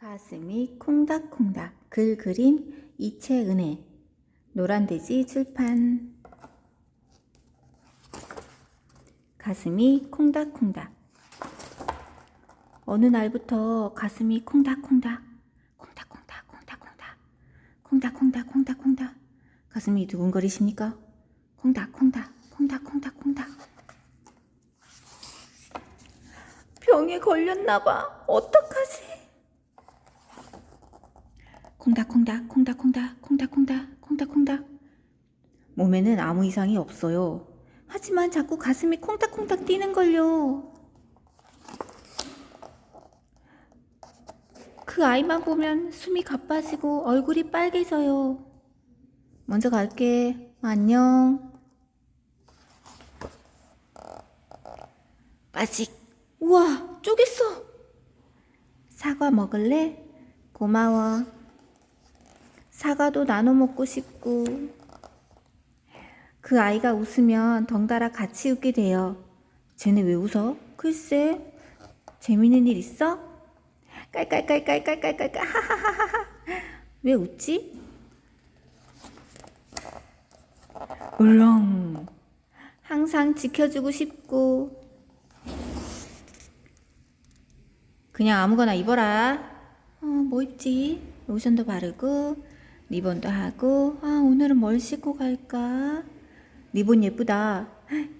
가슴이 콩닥콩닥 글 그림 이채은혜. 노란돼지 출판. 가슴이 콩닥콩닥. 어느 날부터 가슴이 콩닥콩닥 콩닥콩닥 콩닥콩닥 콩닥콩닥 콩닥콩닥. 가슴이 두근거리십니까? 콩닥콩닥 콩닥콩닥 콩닥. 병에 걸렸나봐. 어떡하지? 콩닥콩닥 콩닥콩닥 콩닥콩닥 콩닥콩닥 몸에는 아무 이상이 없어요. 하지만 자꾸 가슴이 콩닥콩닥 뛰는걸요. 그 아이만 보면 숨이 가빠지고 얼굴이 빨개져요. 먼저 갈게. 안녕. 빠직. 우와, 쪼갰어. 사과 먹을래? 고마워. 사과도 나눠 먹고 싶고. 그 아이가 웃으면 덩달아 같이 웃게 돼요. 쟤네 왜 웃어? 글쎄. 재밌는 일 있어? 깔깔깔깔깔깔깔깔 하하하하하. 왜 웃지? 울렁. 항상 지켜주고 싶고. 그냥 아무거나 입어라. 어, 뭐 입지? 로션도 바르고, 리본도 하고, 아, 오늘은 뭘 씻고 갈까? 리본 예쁘다.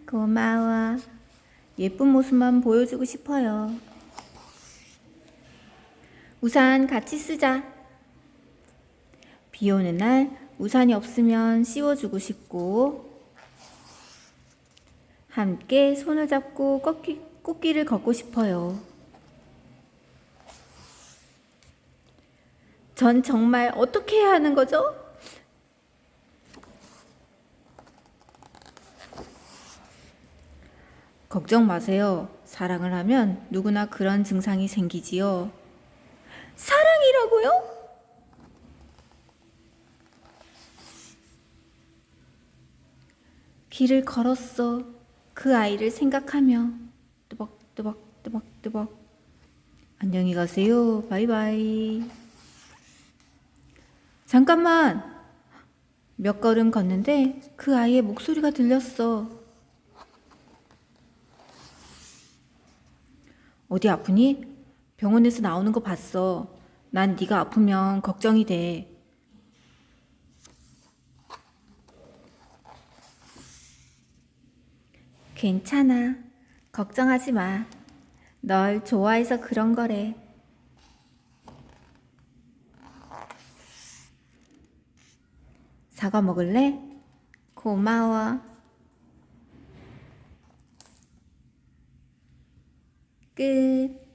고마워. 예쁜 모습만 보여주고 싶어요. 우산 같이 쓰자. 비 오는 날 우산이 없으면 씌워주고 싶고, 함께 손을 잡고 꽃기, 꽃길을 걷고 싶어요. 전 정말 어떻게 해야 하는 거죠? 걱정 마세요. 사랑을 하면 누구나 그런 증상이 생기지요. 사랑이라고요? 길을 걸었어. 그 아이를 생각하며 뜨벅뜨벅뜨벅뜨벅 안녕히 가세요. 바이바이. 잠깐만. 몇 걸음 걷는데 그 아이의 목소리가 들렸어. 어디 아프니? 병원에서 나오는 거 봤어. 난 네가 아프면 걱정이 돼. 괜찮아. 걱정하지 마. 널 좋아해서 그런 거래. 사과 먹을래? 고마워. 끝.